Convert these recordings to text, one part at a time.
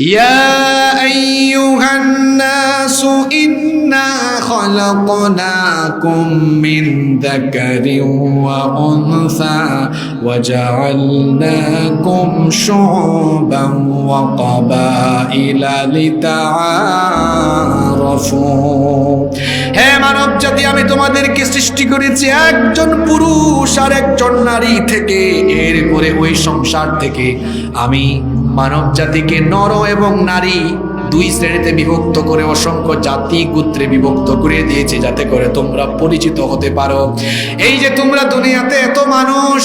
يا أيها الناس إنا خلقناكم من ذكر وأنثى وجعلناكم شعوبا وقبائل لتعارفوا হে মানব জাতি আমি তোমাদেরকে সৃষ্টি করেছি একজন পুরুষ আর একজন নারী থেকে এরপরে ওই সংসার থেকে আমি মানব জাতিকে নর এবং নারী দুই শ্রেণীতে বিভক্ত করে অসংখ্য জাতি গোত্রে বিভক্ত করে দিয়েছে যাতে করে তোমরা পরিচিত হতে পারো। এই যে তোমরা দুনিয়াতে এত মানুষ,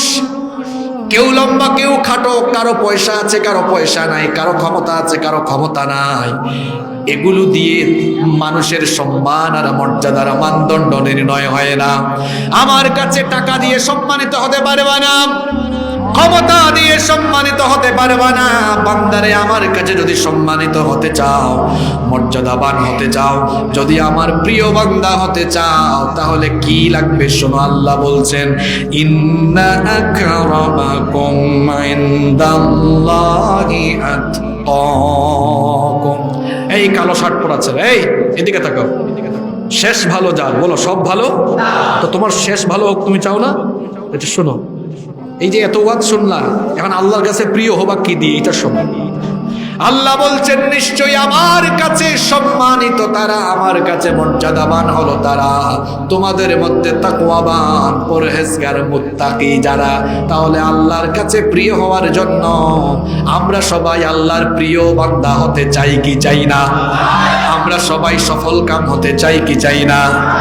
কেউ লম্বা, কেউ খাটো, কারও পয়সা আছে, কারও পয়সা নাই, কারও ক্ষমতা আছে, কারও ক্ষমতা নাই। এগুলো দিয়ে মানুষের সম্মান আর মর্যাদার মানদণ্ড নির্ণয় হয় না। আমার কাছে টাকা দিয়ে সম্মানিত হতে পারবে না। ক্ষমতা দিয়ে সম্মানিত হতে পারবে না। বান্দারে, আমার কাছে যদি সম্মানিত হতে চাও, মর্যাদাবান হতে চাও, যদি আমার প্রিয় বান্দা হতে চাও, তাহলে কি লাগবে শোনো আল্লাহ বলছেন এই কালো শার্ট পরাছে এই এদিকে তাকাও। শেষ ভালো যার, বলো, সব ভালো? তো তোমার শেষ ভালো হোক, তুমি চাও না? এটা শোনো এই যে এত ওয়াজ শুনলাম এখন আল্লাহর কাছে প্রিয় হবা কি দিয়ে? এটা শোনো আল্লাহ বলছেন, নিশ্চয়ই আমার কাছে সম্মানিত তারা, আমার কাছে মর্যাদাবান হলো তারা। তোমাদের মধ্যে তাকওয়াবান, পরহেজগার, মুত্তাকি যারা, তাহলে আল্লাহর কাছে প্রিয় হওয়ার জন্য আমরা সবাই আল্লাহর প্রিয় বান্দা হতে চাই কি চাই না? আমরা সবাই সফল কাম হতে চাই কি চাই না?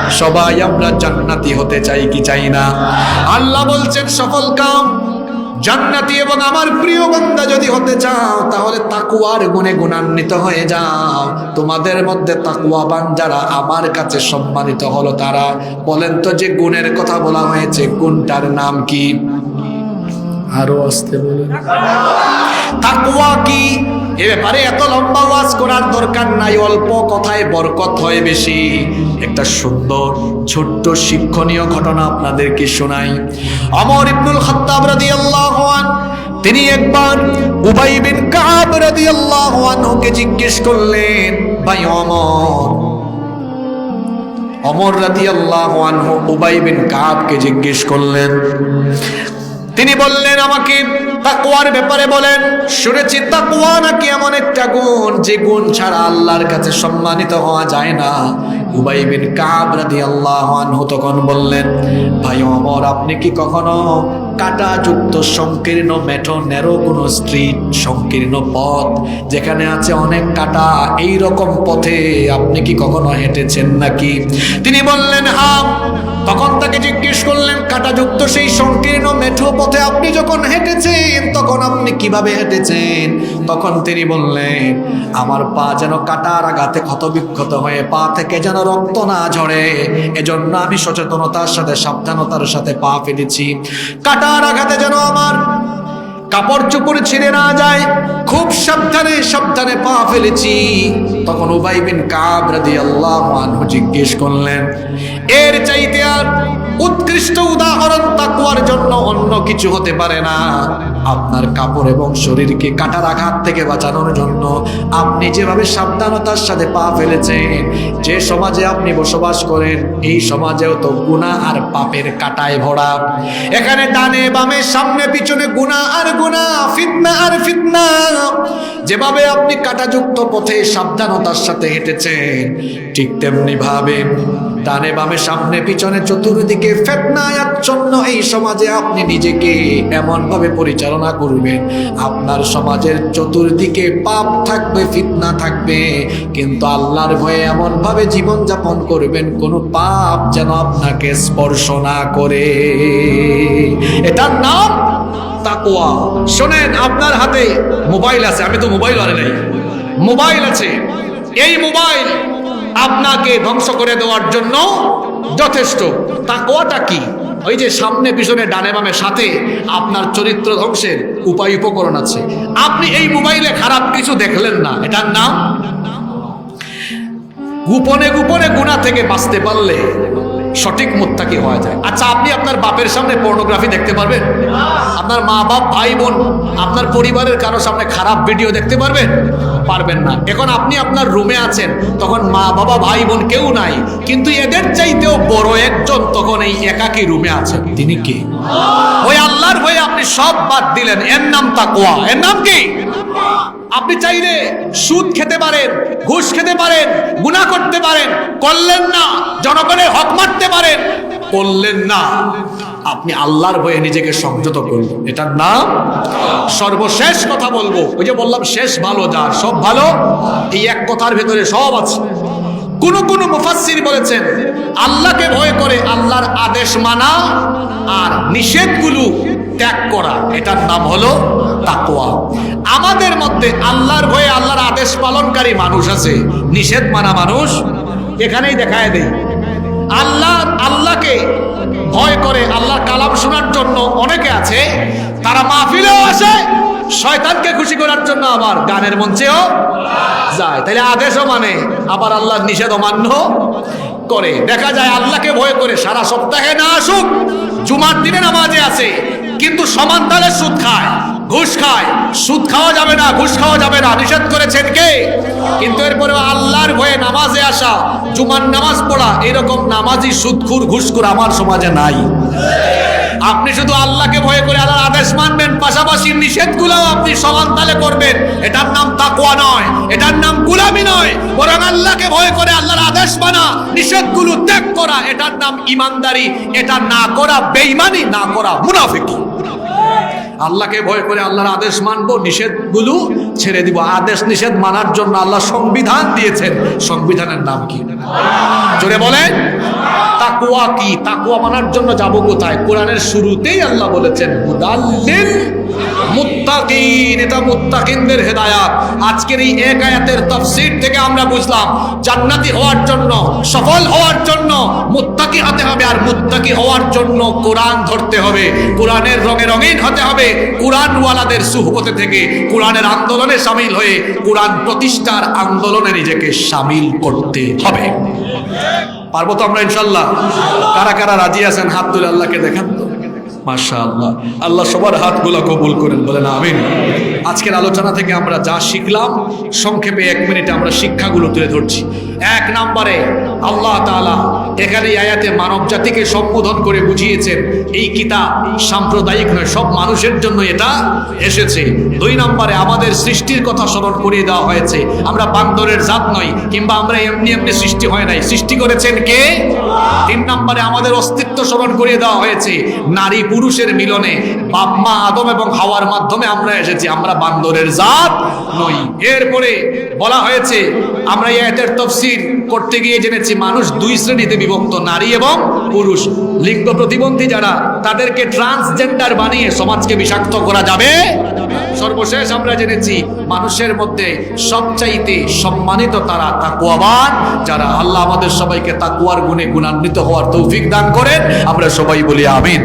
সবাই আমরা জান্নাতি হতে চাই কি চাই না? আল্লাহ বলছেন, সফল কাম জান্নাতি এবং আমার প্রিয় বান্দা যদি হতে চাও তাহলে তাকুয়ার গুণে গুণান্বিত হয়ে যাও। তোমাদের মধ্যে তাকুয়াবান যারা আমার কাছে সম্মানিত হলো তারা। বলেন তো যে গুণের কথা বলা হয়েছে গুণটার নাম কি? আরও আসতে বলেন। তাকুয়া কি? এ ব্যাপারে এত লম্বা ওয়াজ করার দরকার নাই, অল্প কথায় বরকত হয় বেশি। একটা সুন্দর, ছোট্ট শিক্ষণীয় ঘটনা আপনাদেরকে শোনাই। অমর ইবনুল খাত্তাব রাদিয়াল্লাহু আন, তিনি একবার উবাই বিন কাব রাদিয়াল্লাহু আনহুকে জিজ্ঞেস করলেন, ভাই অমর। অমর রাদিয়াল্লাহু আনহু উবাই বিন কাবকে জিজ্ঞেস করলেন তিনি বললেন, আমাকে তাকওয়ার ব্যাপারে বলেন। শুনেছি, তাকওয়া নাকি এমন একটা গুণ যে গুণ ছাড়া আল্লাহর কাছে সম্মানিত হওয়া যায় না। উবাই বিন কাব রাদিয়াল্লাহু আনহু তখন বললেন, ভাই ওমর আপনি কি কখনো কাটাযুক্ত, সংকীর্ণ, মেঠো, ন্যারো কোনো স্ট্রিট সংকীর্ণ পথ যেখানে আছে অনেক কাটা এই রকম পথে আপনি কি কখনো হেঁটেছেন নাকি? তিনি বললেন হ্যাঁ জিজ্ঞেস করলেন, কাটাযুক্ত সেই সংকীর্ণ মেঠো পথে আপনি যখন হেঁটেছেন, তখন আপনি কীভাবে হেঁটেছেন? তখন তিনি বললেন, আমার পা যেন কাটার আঘাতে ক্ষতবিক্ষত হয়ে, পা থেকে যেন রক্ত না ঝরে, এজন্য আমি সচেতনতার সাথে, সাবধানতার সাথে পা ফেলেছি। কাটার আঘাতে যেন আমার কাপড় চোপড় ছিঁড়ে না যায়, খুব সাবধানে সাবধানে পা ফেলেছি। তখন উবাই বিন কাব রাদিয়াল্লাহু আনহু জিজ্ঞেস করলেন, এর চাইতে আর উৎকৃষ্ট উদাহরণ তাকুয়ার জন্য অন্য কিছু হতে পারে না। আপনার কাপড় এবং শরীরকে কাটার আঘাত থেকে বাঁচানোর জন্য আপনি যেভাবে সাবধানতার সাথে পা ফেলেছেন, যে সমাজে আপনি বসবাস করেন, এই সমাজেও তো গুণা আর পাপের কাটায় ভরা। এখানে ডানে বামে, সামনে, পিছনে গুণা আর গুণা। ফিতনা আর ফিতনা। যেভাবে আপনি কাটাযুক্ত পথে সাবধানতার সাথে হেঁটেছেন, ঠিক তেমনি ভাবে ডানে বামে সামনে পিছনে চতুর্দিকে ফেতনায় আচ্ছন্ন এই সমাজে আপনি নিজেকে এমন ভাবে পরিচালনা করবেন। আপনার সমাজের চতুর্দিকে পাপ থাকবে, ফিতনা থাকবে, কিন্তু আল্লাহর ভয়ে এমন ভাবে জীবন যাপন করবেন, কোনো পাপ যেন আপনাকে স্পর্শ না করে। এটার নাম তাকোয়া শোনেন, আপনার হাতে মোবাইল আছে, আমি তো মোবাইল আরে নাই। মোবাইল আছে। এই মোবাইল আপনাকে ধ্বংস করে দেওয়ার জন্য যথেষ্ট। তাকোয়াটা কি? ওই যে সামনে, পিছনে, ডানে বামে, সাথে আপনার চরিত্র ধ্বংসের উপায়, উপকরণ আছে। আপনি এই মোবাইলে খারাপ কিছু দেখলেন না। এটার নাম? গোপনে গোপনে গুণা থেকে বাঁচতে পারলে সঠিক মুত্তাকি হওয়া যায়। আচ্ছা আপনি আপনার বাপের সামনে পর্নোগ্রাফি দেখতে পারবেন? আপনার মা বাপ, ভাই বোন, আপনার পরিবারের কারও সামনে খারাপ ভিডিও দেখতে পারবেন? পারবেন না। এখন আপনি আপনার রুমে আছেন, তখন মা বাবা, ভাই বোন কেউ নাই, কিন্তু এদের চাইতেও বড় একজন তখন এই একাকী রুমে আছেন। তিনি কে? ওই আল্লাহর হয়ে আপনি সব বাদ দিলেন। এর নাম তাকওয়া। এর নাম কি? আপনি চাইলে সুদ খেতে পারেন, ঘুষ খেতে পারেন, গুনাহ করতে পারেন, করলেন না জনগণের হক মারতে পারেন, করলেন না। আপনি আল্লাহর হয়ে নিজেকে সংযত করলেন এটার নাম সর্বশেষ কথা বলব। ওই যে বললাম, শেষ ভালো যার, সব ভালো? এই এক কথার ভেতরে সব আছে। কোন কোন মুফাসসির বলেছেন, আল্লাহকে ভয় করে আল্লাহর আদেশ মানা আর নিষেধগুলো ত্যাগ করা, এটার নাম হলো তাকওয়া। আমাদের মধ্যে আল্লাহর ভয়ে আল্লাহর আদেশ পালনকারী মানুষ আছে, নিষেধ মানা মানুষ। এখানেই দেখায় দেয় আল্লাহ, আল্লাহকে ভয় করে আল্লাহর কালাম শোনার জন্য অনেকে আছে, তারা মাহফিলেও আসে, শয়তানকে খুশি করার জন্য আবার গানের মঞ্চেও যায়। তাহলে আদেশও মানে আবার আল্লাহর নিষেধ অমান্য করে। দেখা যায় আল্লাহকে ভয় করে সারা সপ্তাহে না আসুক, জুমার দিনে নামাজে আছে কিন্তু সমান তালে সুদ খায়, ঘুষ খায়। সুদ খাওয়া যাবে না, ঘুষ খাওয়া যাবে না। নিষেধ করেছেন কে? কিন্তু এরপরে আল্লাহর ভয়ে নামাজে আসা, জুমার নামাজ পড়া, এরকম নামাজি, সুদখুর, ঘুষখুর আমার সমাজে নাই। আপনি শুধু আল্লাহকে ভয় করে আল্লাহর আদেশ মানবেন, পাশাপাশি নিষেধগুলো আপনি সমান তালে করবেন। এটার নাম তাকুয়া নয়, এটার নাম গুলামি নয়, বরং আল্লাহকে ভয় করে আল্লাহর আদেশ মানা, নিষেধগুলো ত্যাগ করা, এটার নাম ইমানদারি, এটা না করা বেইমানি না করা মুনাফিকি। আল্লাহকে ভয় করে আল্লাহর আদেশ মানব, নিষেধগুলো ছেড়ে দিব। আদেশ নিষেধ মানার জন্য আল্লাহ সংবিধান দিয়েছেন। সংবিধানের নাম কি? জোরে বলেন। তাকুয়া কি? তাকুয়া মানার জন্য যাব কোথায়? কোরআনের শুরুতেই আল্লাহ বলেছেন মুত্তাকিন মুত্তাকিনদের হেদায়াত। আজকের এই এক আয়াতের তাফসীর থেকে আমরা বুঝলাম, জান্নাতি হওয়ার জন্য, সফল হওয়ার জন্য মুত্তাকি হতে হবে আর মুত্তাকি হওয়ার জন্য কোরআন ধরতে হবে। কোরআনের রঙে রঙিন হতে হবে, কোরআনওয়ালাদের সুহবতে থেকে। কোরআনের আন্দোলনে সামিল হয়ে কোরআন প্রতিষ্ঠার আন্দোলনে নিজেকে সামিল করতে হবে। পারব তো আমরা ইনশাল্লাহ? কারা কারা রাজি আছেন? হাত তুলে আল্লাহকে দেখান তো। মাশা আল্লাহ আল্লাহ সবার হাতগুলো কবুল করেন বলেন আমিন। আজকের আলোচনা থেকে আমরা যা শিখলাম, সংক্ষেপে এক মিনিটে আমরা শিক্ষাগুলো তুলে ধরছি। এক নম্বরে, আল্লাহ তাআলা এখানে আয়াতে মানব জাতিকে সম্বোধন করে বুঝিয়েছেন, এই কিতাব সাম্প্রদায়িক নয়, সব মানুষের জন্য এটা এসেছে। দুই নম্বরে, আমাদের সৃষ্টির কথা স্মরণ করিয়ে দেওয়া হয়েছে। আমরা বান্দরের জাত নই, কিংবা আমরা এমনি এমনি সৃষ্টি হয় নাই। সৃষ্টি করেছেন কে? তিন নম্বরে, আমাদের অস্তিত্ব স্মরণ করিয়ে দেওয়া হয়েছে। নারী পুরুষের মিলনে বাপ মা আদম এবং হাওয়ার মাধ্যমে আমরা এসেছি, আমরা বান্দরের জাত নই। এরপরে বলা হয়েছে, আমরা আয়াতের তফসির করতে গিয়ে জেনেছি, মানুষ দুই শ্রেণীতে বিভক্ত, নারী এবং পুরুষ। লিঙ্গ প্রতিবন্ধী যারা, তাদেরকে ট্রান্সজেন্ডার বানিয়ে সমাজকে বিষাক্ত করা যাবে? সর্বশেষ আমরা জেনেছি, মানুষের মধ্যে সবচাইতে সম্মানিত তারা তাকুয়াবান যারা আল্লাহ আমাদের সবাইকে তাকুয়ার গুণে গুণান্বিত হওয়ার তৌফিক দান করেন। আমরা সবাই বলি আমিন।